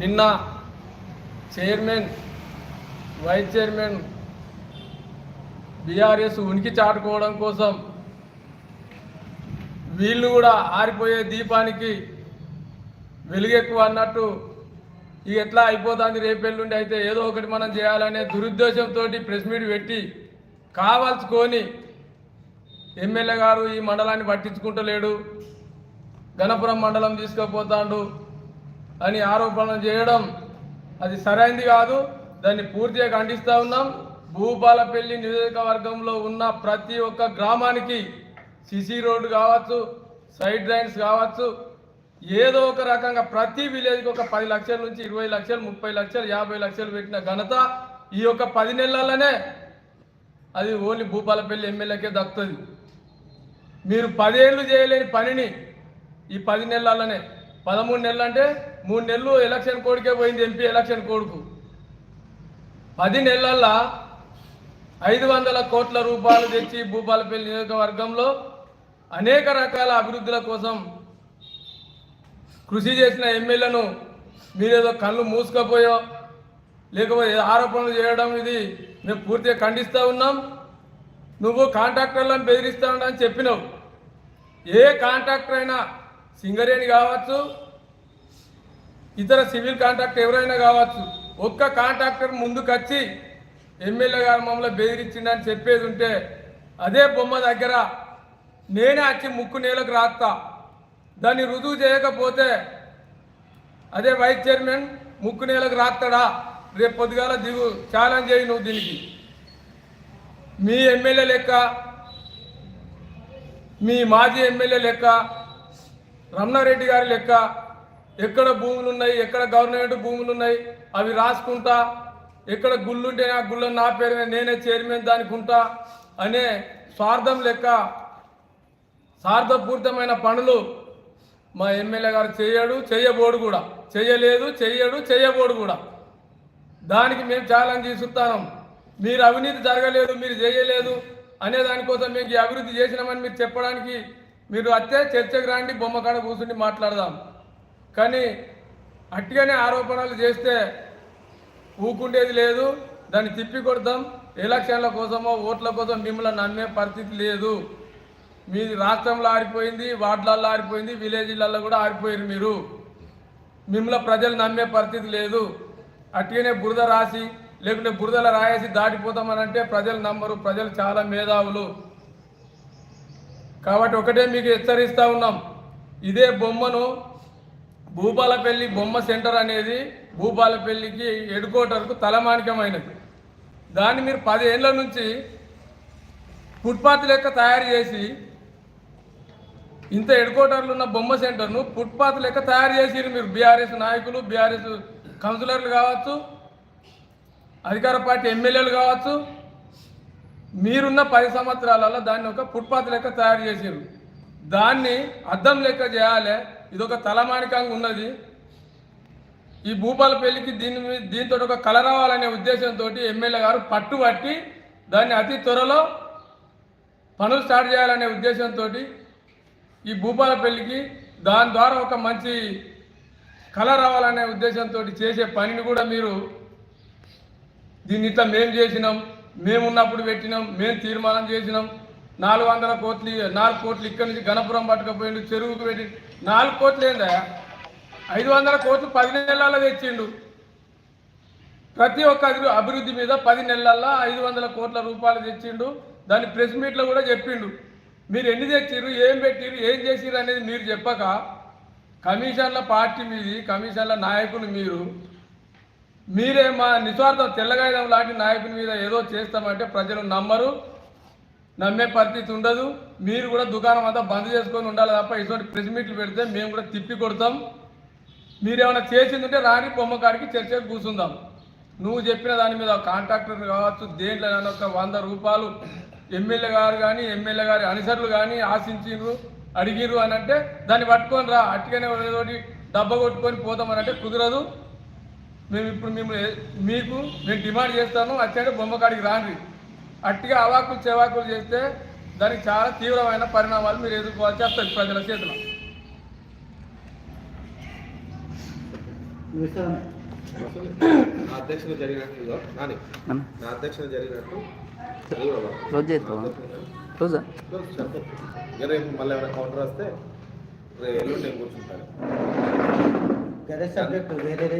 నిన్న chairman vice chairman BRS ఉనికి చాటుకోవడం కోసం వీళ్ళు కూడా ఆరిపోయే దీపానికి వెలుగెక్కువ అన్నట్టు ఇక ఎట్లా అయిపోతుంది రేపెల్లుండి అయితే ఏదో ఒకటి మనం చేయాలనే దురుద్దేశంతో ప్రెస్ మీట్ పెట్టి కావాల్చుకొని ఎమ్మెల్యే గారు ఈ మండలాన్ని పట్టించుకుంటలేడు. గణపురం మండలం తీసుకుపోతాడు. అని ఆరోపణలు చేయడం అది సరైంది కాదు. దాన్ని పూర్తిగా ఖండిస్తూ ఉన్నాం. భూపాలపల్లి నియోజకవర్గంలో ఉన్న ప్రతి ఒక్క గ్రామానికి సిసి రోడ్డు కావచ్చు సైడ్ డ్రైన్స్ కావచ్చు ఏదో ఒక రకంగా ప్రతి విలేజ్కి ఒక పది లక్షల నుంచి ఇరవై లక్షలు ముప్పై లక్షలు యాభై లక్షలు పెట్టిన ఘనత ఈ యొక్క పది నెలలనే అది ఓన్లీ భూపాలపల్లి ఎమ్మెల్యేకే దక్కుతుంది. మీరు పదేళ్ళు చేయలేని పనిని ఈ పది నెలలనే పదమూడు నెలలు అంటే మూడు నెలలు ఎలక్షన్ కోడికే పోయింది ఎంపీ ఎలక్షన్ కోడుకు. పది నెలల్లో ఐదు వందల కోట్ల రూపాయలు తెచ్చి భూపాలపల్లి నియోజకవర్గంలో అనేక రకాల అభివృద్ధుల కోసం కృషి చేసిన ఎమ్మెల్యేను మీరేదో కళ్ళు మూసుకపోయో లేకపోతే ఆరోపణలు చేయడం ఇది మేము పూర్తిగా ఖండిస్తూ ఉన్నాం. నువ్వు కాంట్రాక్టర్లను బెదిరిస్తా అని చెప్పినావు. ఏ కాంట్రాక్టర్ అయినా సింగరేణి కావచ్చు ఇతర సివిల్ కాంట్రాక్టర్ ఎవరైనా కావచ్చు ఒక్క కాంట్రాక్టర్ ముందుకొచ్చి ఎమ్మెల్యే గారు మమ్మల్ని బెదిరించిండని చెప్పేది ఉంటే అదే బొమ్మ దగ్గర నేనే వచ్చి ముక్కు నేలకు రాస్తా దాన్ని రుజువు చేయకపోతే అదే వైస్ చైర్మన్ ముక్కు నేలకు రాస్తాడా రేపు పొద్దుగాల దిగు ఛాలెంజ్ చేయి నువ్వు దీనికి. మీ ఎమ్మెల్యే లెక్క మీ మాజీ ఎమ్మెల్యే లెక్క రమణారెడ్డి గారి లెక్క ఎక్కడ భూములు ఉన్నాయి ఎక్కడ గవర్నమెంట్ భూములు ఉన్నాయి అవి రాసుకుంటా ఎక్కడ గుళ్ళుంటే ఆ గుళ్ళ నా పేరు మీద నేనే చైర్మన్ దానికి ఉంటా అనే స్వార్థం లెక్క స్వార్థపూరితమైన పనులు మా ఎమ్మెల్యే గారు చేయడు చేయబోడు కూడా. చేయలేదు చేయడు చేయబోడు కూడా. దానికి మేము ఛాలెంజ్ తీసుస్తాం మీరు అవినీతి జరగలేదు మీరు చేయలేదు అనే దానికోసం మేము అభివృద్ధి చేసినామని మీరు చెప్పడానికి మీరు వస్తే చర్చకు రాండి బొమ్మ కాడ కూర్చుని మాట్లాడదాం. కానీ అట్టిగానే ఆరోపణలు చేస్తే ఊకుండేది లేదు దాన్ని తిప్పి కొడతాం ఎలక్షన్ల కోసమో ఓట్ల కోసం మిమ్మల్ని నమ్మే పరిస్థితి లేదు. మీది రాష్ట్రంలో ఆరిపోయింది వార్డులలో ఆరిపోయింది విలేజ్లలో కూడా ఆరిపోయారు మీరు. మిమ్మల్ని ప్రజలు నమ్మే పరిస్థితి లేదు. అట్టిగానే బురద రాసి లేకుంటే బురదల రాయేసి దాటిపోతామని అంటే ప్రజలు నమ్మరు ప్రజలు చాలా మేధావులు. కాబట్టి ఒకటే మీకు హెచ్చరిస్తూ ఉన్నాం. ఇదే బొమ్మను భూపాలపల్లి బొమ్మ సెంటర్ అనేది భూపాలపల్లికి ఎడుకోటర్కు తలమానికమైనది. దాన్ని మీరు పదేళ్ళ నుంచి ఫుట్పాత్ లెక్క తయారు చేసి ఇంత హెడ్క్వార్టర్లు ఉన్న బొమ్మ సెంటర్ను ఫుట్పాత్ లెక్క తయారు చేసిరు మీరు. బీఆర్ఎస్ నాయకులు బీఆర్ఎస్ కౌన్సిలర్లు కావచ్చు అధికార పార్టీ ఎమ్మెల్యేలు కావచ్చు మీరున్న పది సంవత్సరాలలో దాన్ని ఒక ఫుట్పాత్ లెక్క తయారు చేసారు. దాన్ని అద్దం లెక్క చేయాలి. ఇది ఒక తలమానికంగా ఉన్నది. ఈ భూపాలపల్లికి దీని దీంతో ఒక కళ రావాలనే ఉద్దేశంతో ఎమ్మెల్యే గారు పట్టుబట్టి దాన్ని అతి త్వరలో పనులు స్టార్ట్ చేయాలనే ఉద్దేశంతో ఈ భూపాల పెళ్ళికి దాని ద్వారా ఒక మంచి కళ రావాలనే ఉద్దేశంతో చేసే పనిని కూడా మీరు దీన్ని ఇట్లా మేము చేసినాం మేము ఉన్నప్పుడు పెట్టినాం మేము తీర్మానం చేసినాం. నాలుగు వందల కోట్లు నాలుగు కోట్లు ఇక్కడి నుంచి గణపురం పట్టుకపోయిండు చెరువుకు పెట్టి నాలుగు కోట్లు ఏందా? ఐదు వందల కోట్లు పది నెలల్లో తెచ్చిండు. ప్రతి ఒక్క అభివృద్ధి మీద పది నెలల్లో ఐదు వందల కోట్ల రూపాయలు తెచ్చిండు. దాన్ని ప్రెస్ మీట్లో కూడా చెప్పిండు. మీరు ఎన్ని తెచ్చిర్రు ఏం పెట్టిర్రు ఏం చేసిర్రు అనేది మీరు చెప్పక కమిషన్ల పార్టీ మీది కమిషన్ల నాయకులు మీరు మీరే మా నిస్వార్థం తెల్లగాయడం లాంటి నాయకుని మీద ఏదో చేస్తామంటే ప్రజలు నమ్మరు. నమ్మే పరిస్థితి ఉండదు. మీరు కూడా దుకాణం అంతా బంద్ చేసుకొని ఉండాలి తప్ప ఇటువంటి ప్రెస్ మీట్లు పెడితే మేము కూడా తిప్పి కొడతాం. మీరేమైనా చేసిందంటే రాని బొమ్మ కాడికి కూర్చుందాం. నువ్వు చెప్పిన దాని మీద కాంట్రాక్టర్ కావచ్చు దేంట్లో ఒక వంద రూపాయలు ఎమ్మెల్యే గారు కానీ ఎమ్మెల్యే గారి అనుసరులు కానీ ఆశించిండ్రు అడిగిరు అని అంటే దాన్ని పట్టుకొని రా అట్టుగానే ఏదోటి డబ్బ కొట్టుకొని పోతామని అంటే కుదరదు. మేము ఇప్పుడు మేము మీకు నేను డిమాండ్ చేస్తాను వచ్చాడు బొమ్మ కాడికి రాండి. అట్టిగా అవాకులు చెవాకులు చేస్తే దానికి చాలా తీవ్రమైన పరిణామాలు మీరు ఎదుర్కోవాల్సి వస్తుంది ప్రజల చేతిలో. నా అధ్యక్షత జరిగినట్టు నా అధ్యక్షత జరిగినట్టు. రోజు రోజా? రేపు మళ్ళీ ఏమైనా కౌంటర్ వస్తే రేపు ఎల్లుండి నేను కూర్చుంటాను వేరే సబ్జెక్టు వేరే